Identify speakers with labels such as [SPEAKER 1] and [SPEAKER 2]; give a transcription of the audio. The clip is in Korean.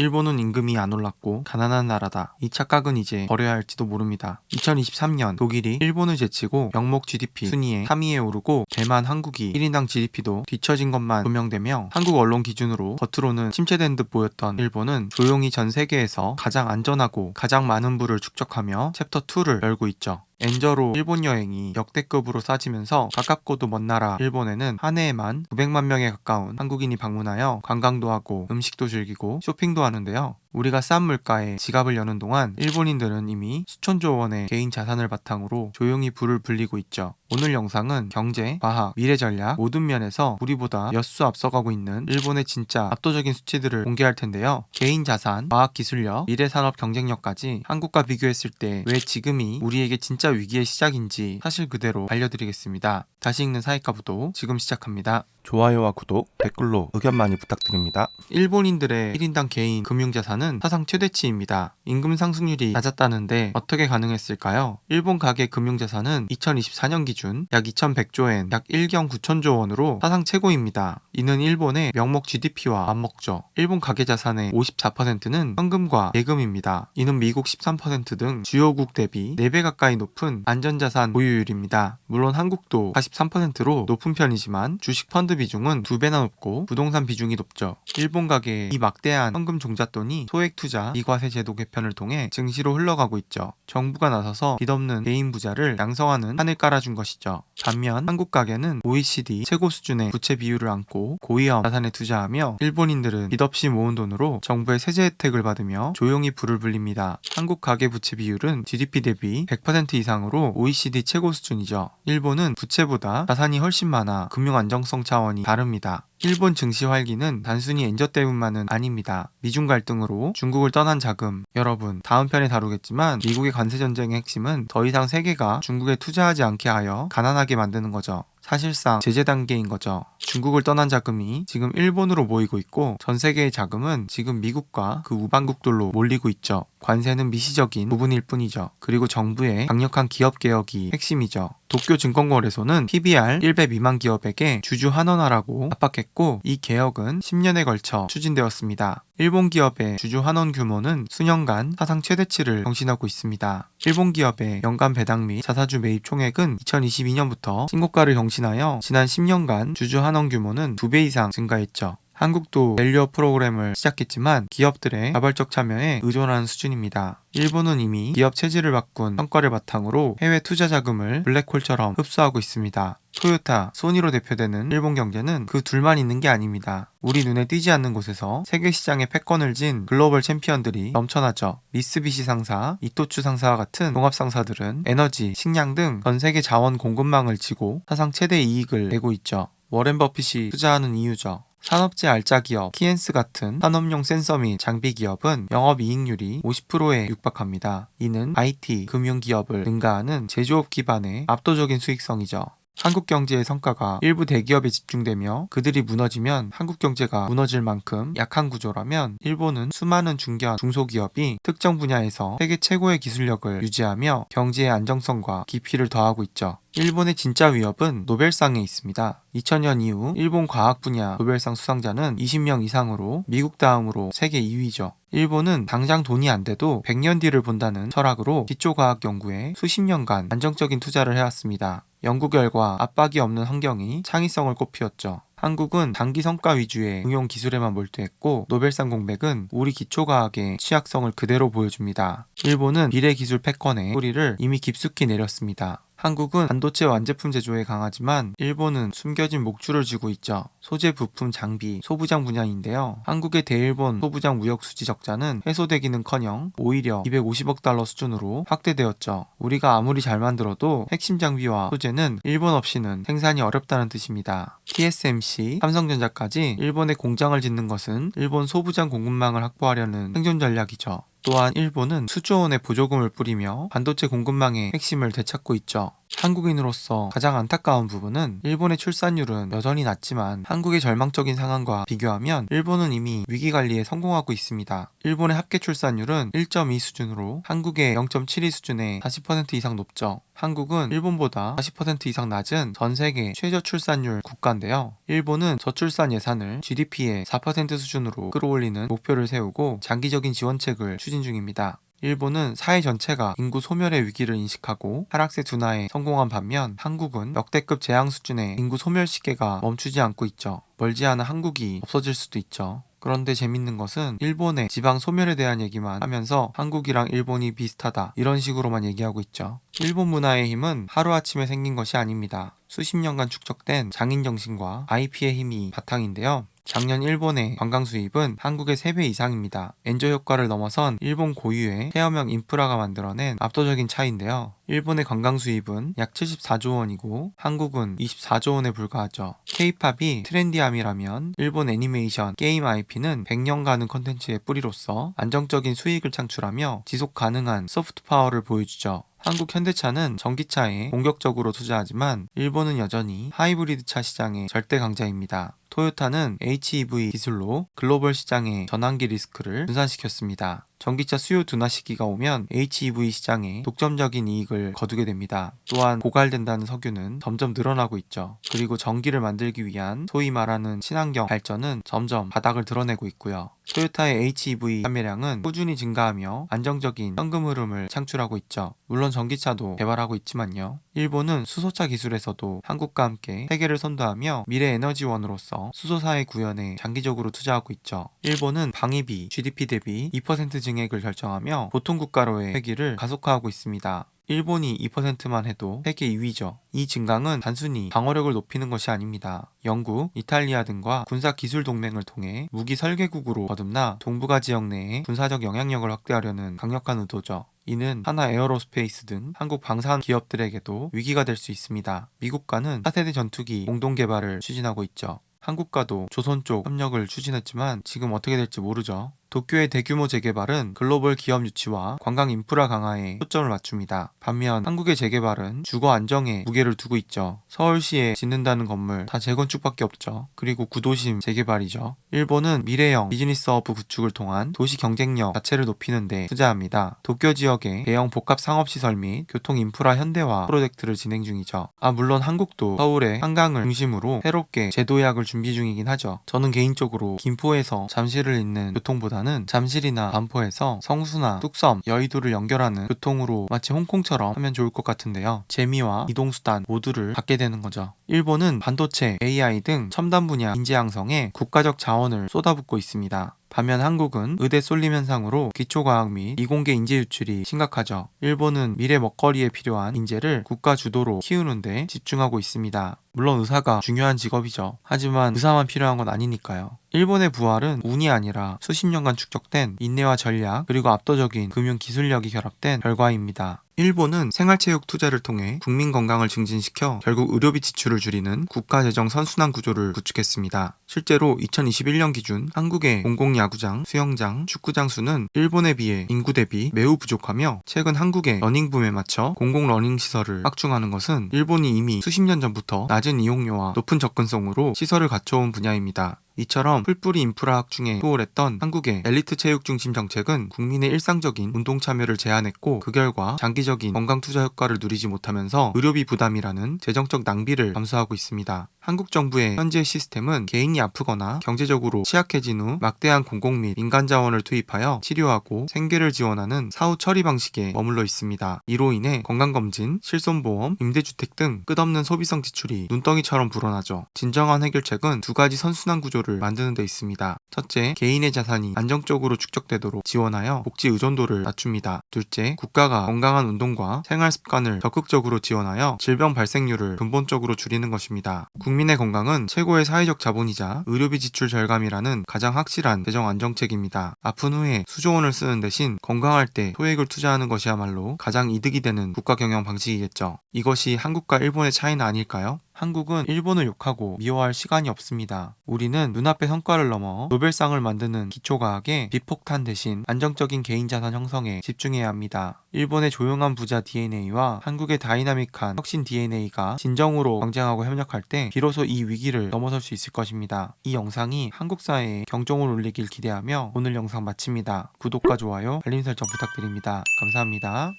[SPEAKER 1] 일본은 임금이 안 올랐고 가난한 나라다. 이 착각은 이제 버려야 할지도 모릅니다. 2023년 독일이 일본을 제치고 명목 GDP 순위에 3위에 오르고 대만 한국이 1인당 GDP도 뒤처진 것만 조명되며 한국 언론 기준으로 겉으로는 침체된 듯 보였던 일본은 조용히 전 세계에서 가장 안전하고 가장 많은 부를 축적하며 챕터 2를 열고 있죠. 엔저로 일본 여행이 역대급으로 싸지면서 가깝고도 먼 나라 일본에는 한 해에만 900만 명에 가까운 한국인이 방문하여 관광도 하고 음식도 즐기고 쇼핑도 하는데요. 우리가 싼 물가에 지갑을 여는 동안 일본인들은 이미 수천조 원의 개인 자산을 바탕으로 조용히 불을 불리고 있죠. 오늘 영상은 경제, 과학, 미래 전략 모든 면에서 우리보다 몇 수 앞서가고 있는 일본의 진짜 압도적인 수치들을 공개할 텐데요. 개인 자산, 과학 기술력, 미래 산업 경쟁력까지 한국과 비교했을 때 왜 지금이 우리에게 진짜 위기의 시작인지 사실 그대로 알려드리겠습니다. 다시 읽는 사이카 부도 지금 시작합니다.
[SPEAKER 2] 좋아요와 구독, 댓글로 의견 많이 부탁드립니다.
[SPEAKER 1] 일본인들의 1인당 개인 금융자산은 사상 최대치입니다. 임금 상승률이 낮았다는데 어떻게 가능했을까요? 일본 가계 금융자산은 2024년 기준 약 2100조엔 약 1경 9천조 원으로 사상 최고입니다. 이는 일본의 명목 GDP와 맞먹죠. 일본 가계 자산의 54%는 현금과 예금입니다. 이는 미국 13%등 주요국 대비 4배 가까이 높은 안전자산 보유율입니다. 물론 한국도 43%로 높은 편이지만 주식 펀드 비중은 2배나 높고 부동산 비중이 높죠. 일본 가계의 이 막대한 현금 종잣돈이 소액 투자 이과세 제도 개편을 통해 증시로 흘러가고 있죠. 정부가 나서서 빚없는 개인 부자를 양성하는 판을 깔아준 것이죠. 반면 한국 가계는 OECD 최고 수준의 부채 비율을 안고 고위험 자산에 투자하며 일본인들은 빚 없이 모은 돈으로 정부의 세제 혜택을 받으며 조용히 불을 불립니다. 한국 가계 부채 비율은 GDP 대비 100% 이상으로 OECD 최고 수준이죠. 일본은 부채보다 자산이 훨씬 많아 금융 안정성 차원 이 다릅니다. 일본 증시 활기는 단순히 엔저 때문만은 아닙니다. 미중 갈등으로 중국을 떠난 자금. 여러분, 다음 편에 다루겠지만 미국의 관세 전쟁의 핵심은 더 이상 세계가 중국에 투자하지 않게 하여 가난하게 만드는 거죠. 사실상 제재 단계인 거죠. 중국을 떠난 자금이 지금 일본으로 모이고 있고 전 세계의 자금은 지금 미국과 그 우방국들로 몰리고 있죠. 관세는 미시적인 부분일 뿐이죠. 그리고 정부의 강력한 기업 개혁이 핵심이죠. 도쿄 증권거래소는 PBR 1배 미만 기업에게 주주 환원하라고 압박했고 이 개혁은 10년에 걸쳐 추진되었습니다. 일본 기업의 주주 환원 규모는 수년간 사상 최대치를 경신하고 있습니다. 일본 기업의 연간 배당 및 자사주 매입 총액은 2022년부터 신고가를 경신하여 지난 10년간 주주 환원 규모는 2배 이상 증가했죠. 한국도 밸류업 프로그램을 시작했지만 기업들의 자발적 참여에 의존하는 수준입니다. 일본은 이미 기업 체질을 바꾼 성과를 바탕으로 해외 투자 자금을 블랙홀처럼 흡수하고 있습니다. 토요타, 소니로 대표되는 일본 경제는 그 둘만 있는 게 아닙니다. 우리 눈에 띄지 않는 곳에서 세계 시장의 패권을 진 글로벌 챔피언들이 넘쳐나죠. 미쓰비시 상사, 이토추 상사와 같은 종합 상사들은 에너지, 식량 등 전 세계 자원 공급망을 지고 사상 최대 이익을 내고 있죠. 워렌 버핏이 투자하는 이유죠. 산업재 알짜 기업 키엔스 같은 산업용 센서 및 장비 기업은 영업이익률이 50%에 육박합니다. 이는 IT, 금융기업을 능가하는 제조업 기반의 압도적인 수익성이죠. 한국 경제의 성과가 일부 대기업에 집중되며 그들이 무너지면 한국 경제가 무너질 만큼 약한 구조라면 일본은 수많은 중견, 중소기업이 특정 분야에서 세계 최고의 기술력을 유지하며 경제의 안정성과 깊이를 더하고 있죠. 일본의 진짜 위협은 노벨상에 있습니다. 2000년 이후 일본 과학 분야 노벨상 수상자는 20명 이상으로 미국 다음으로 세계 2위죠. 일본은 당장 돈이 안 돼도 100년 뒤를 본다는 철학으로 기초과학 연구에 수십 년간 안정적인 투자를 해왔습니다. 연구 결과 압박이 없는 환경이 창의성을 꽃피웠죠. 한국은 단기 성과 위주의 응용 기술에만 몰두했고 노벨상 공백은 우리 기초과학의 취약성을 그대로 보여줍니다. 일본은 미래 기술 패권의 뿌리를 이미 깊숙이 내렸습니다. 한국은 반도체 완제품 제조에 강하지만 일본은 숨겨진 목줄을 쥐고 있죠. 소재 부품 장비 소부장 분야인데요. 한국의 대일본 소부장 무역 수지 적자는 해소되기는커녕 오히려 250억 달러 수준으로 확대되었죠. 우리가 아무리 잘 만들어도 핵심 장비와 소재는 일본 없이는 생산이 어렵다는 뜻입니다. TSMC, 삼성전자까지 일본에 공장을 짓는 것은 일본 소부장 공급망을 확보하려는 생존 전략이죠. 또한 일본은 수조 원의 보조금을 뿌리며 반도체 공급망의 핵심을 되찾고 있죠. 한국인으로서 가장 안타까운 부분은 일본의 출산율은 여전히 낮지만 한국의 절망적인 상황과 비교하면 일본은 이미 위기 관리에 성공하고 있습니다. 일본의 합계 출산율은 1.2 수준으로 한국의 0.72 수준에 40% 이상 높죠. 한국은 일본보다 40% 이상 낮은 전 세계 최저 출산율 국가인데요. 일본은 저출산 예산을 GDP의 4% 수준으로 끌어올리는 목표를 세우고 장기적인 지원책을 추진 중입니다. 일본은 사회 전체가 인구 소멸의 위기를 인식하고 하락세 둔화에 성공한 반면 한국은 역대급 재앙 수준의 인구 소멸 시계가 멈추지 않고 있죠. 멀지 않아 한국이 없어질 수도 있죠. 그런데 재밌는 것은 일본의 지방 소멸에 대한 얘기만 하면서 한국이랑 일본이 비슷하다 이런 식으로만 얘기하고 있죠. 일본 문화의 힘은 하루아침에 생긴 것이 아닙니다. 수십 년간 축적된 장인 정신과 IP의 힘이 바탕인데요. 작년 일본의 관광 수입은 한국의 3배 이상입니다. 엔저 효과를 넘어선 일본 고유의 폐허명 인프라가 만들어낸 압도적인 차이인데요. 일본의 관광 수입은 약 74조 원이고 한국은 24조 원에 불과하죠. K-팝이 트렌디함이라면 일본 애니메이션, 게임 IP는 100년 가는 컨텐츠의 뿌리로서 안정적인 수익을 창출하며 지속 가능한 소프트 파워를 보여주죠. 한국 현대차는 전기차에 공격적으로 투자하지만 일본은 여전히 하이브리드 차 시장의 절대 강자입니다. 토요타는 HEV 기술로 글로벌 시장의 전환기 리스크를 분산시켰습니다. 전기차 수요 둔화 시기가 오면 HEV 시장에 독점적인 이익을 거두게 됩니다. 또한 고갈된다는 석유는 점점 늘어나고 있죠. 그리고 전기를 만들기 위한 소위 말하는 친환경 발전은 점점 바닥을 드러내고 있고요. 토요타의 HEV 판매량은 꾸준히 증가하며 안정적인 현금 흐름을 창출하고 있죠. 물론 전기차도 개발하고 있지만요. 일본은 수소차 기술에서도 한국과 함께 세계를 선도하며 미래 에너지원으로서 수소사의 구현에 장기적으로 투자하고 있죠. 일본은 방위비, GDP 대비 2%증 액을 결정하며 보통 국가로의 회귀를 가속화하고 있습니다. 일본이 2%만 해도 세계 2위죠. 이 증강은 단순히 방어력을 높이는 것이 아닙니다. 영국, 이탈리아 등과 군사 기술 동맹을 통해 무기 설계국으로 거듭나 동북아 지역 내에 군사적 영향력을 확대하려는 강력한 의도죠. 이는 하나 에어로스페이스 등 한국 방산 기업들에게도 위기가 될 수 있습니다. 미국과는 4세대 전투기 공동 개발을 추진하고 있죠. 한국과도 조선 쪽 협력을 추진했지만 지금 어떻게 될지 모르죠. 도쿄의 대규모 재개발은 글로벌 기업 유치와 관광 인프라 강화에 초점을 맞춥니다. 반면 한국의 재개발은 주거 안정에 무게를 두고 있죠. 서울시에 짓는다는 건물 다 재건축밖에 없죠. 그리고 구도심 재개발이죠. 일본은 미래형 비즈니스 허브 구축을 통한 도시 경쟁력 자체를 높이는 데 투자합니다. 도쿄 지역의 대형 복합 상업시설 및 교통 인프라 현대화 프로젝트를 진행 중이죠. 아 물론 한국도 서울의 한강을 중심으로 새롭게 재도약을 준비 중이긴 하죠. 저는 개인적으로 김포에서 잠실을 잇는 교통보다 보다는 잠실이나 반포에서 성수나 뚝섬, 여의도를 연결하는 교통으로 마치 홍콩처럼 하면 좋을 것 같은데요. 재미와 이동수단 모두를 갖게 되는 거죠. 일본은 반도체, AI 등 첨단 분야 인재 양성에 국가적 자원을 쏟아붓고 있습니다. 반면 한국은 의대 쏠림 현상으로 기초과학 및 이공계 인재 유출이 심각하죠. 일본은 미래 먹거리에 필요한 인재를 국가 주도로 키우는데 집중하고 있습니다. 물론 의사가 중요한 직업이죠. 하지만 의사만 필요한 건 아니니까요. 일본의 부활은 운이 아니라 수십 년간 축적된 인내와 전략 그리고 압도적인 금융 기술력이 결합된 결과입니다. 일본은 생활체육 투자를 통해 국민 건강을 증진시켜 결국 의료비 지출을 줄이는 국가재정 선순환 구조를 구축했습니다. 실제로 2021년 기준 한국의 공공야구장, 수영장, 축구장 수는 일본에 비해 인구 대비 매우 부족하며 최근 한국의 러닝붐에 맞춰 공공 러닝 시설을 확충하는 것은 일본이 이미 수십 년 전부터 낮은 이용료와 높은 접근성으로 시설을 갖춰온 분야입니다. 이처럼 풀뿌리 인프라 확충에 수월했던 한국의 엘리트 체육 중심 정책은 국민의 일상적인 운동 참여를 제한했고 그 결과 장기적인 건강 투자 효과를 누리지 못하면서 의료비 부담이라는 재정적 낭비를 감수하고 있습니다. 한국 정부의 현재 시스템은 개인이 아프거나 경제적으로 취약해진 후 막대한 공공 및 민간 자원을 투입하여 치료하고 생계를 지원하는 사후 처리 방식에 머물러 있습니다. 이로 인해 건강검진, 실손보험, 임대주택 등 끝없는 소비성 지출이 눈덩이처럼 불어나죠. 진정한 해결책은 두 가지 선순환 구조를 만드는 데 있습니다. 첫째, 개인의 자산이 안정적으로 축적되도록 지원하여 복지 의존도를 낮춥니다. 둘째, 국가가 건강한 운동과 생활 습관을 적극적으로 지원하여 질병 발생률을 근본적으로 줄이는 것입니다. 국민의 건강은 최고의 사회적 자본이자 의료비 지출 절감이라는 가장 확실한 재정 안정책입니다. 아픈 후에 수조 원을 쓰는 대신 건강할 때 소액을 투자하는 것이야말로 가장 이득이 되는 국가 경영 방식이겠죠. 이것이 한국과 일본의 차이는 아닐까요? 한국은 일본을 욕하고 미워할 시간이 없습니다. 우리는 눈앞의 성과를 넘어 노벨상을 만드는 기초과학에 비폭탄 대신 안정적인 개인자산 형성에 집중해야 합니다. 일본의 조용한 부자 DNA와 한국의 다이나믹한 혁신 DNA가 진정으로 경쟁하고 협력할 때 비로소 이 위기를 넘어설 수 있을 것입니다. 이 영상이 한국 사회에 경종을 울리길 기대하며 오늘 영상 마칩니다. 구독과 좋아요, 알림 설정 부탁드립니다. 감사합니다.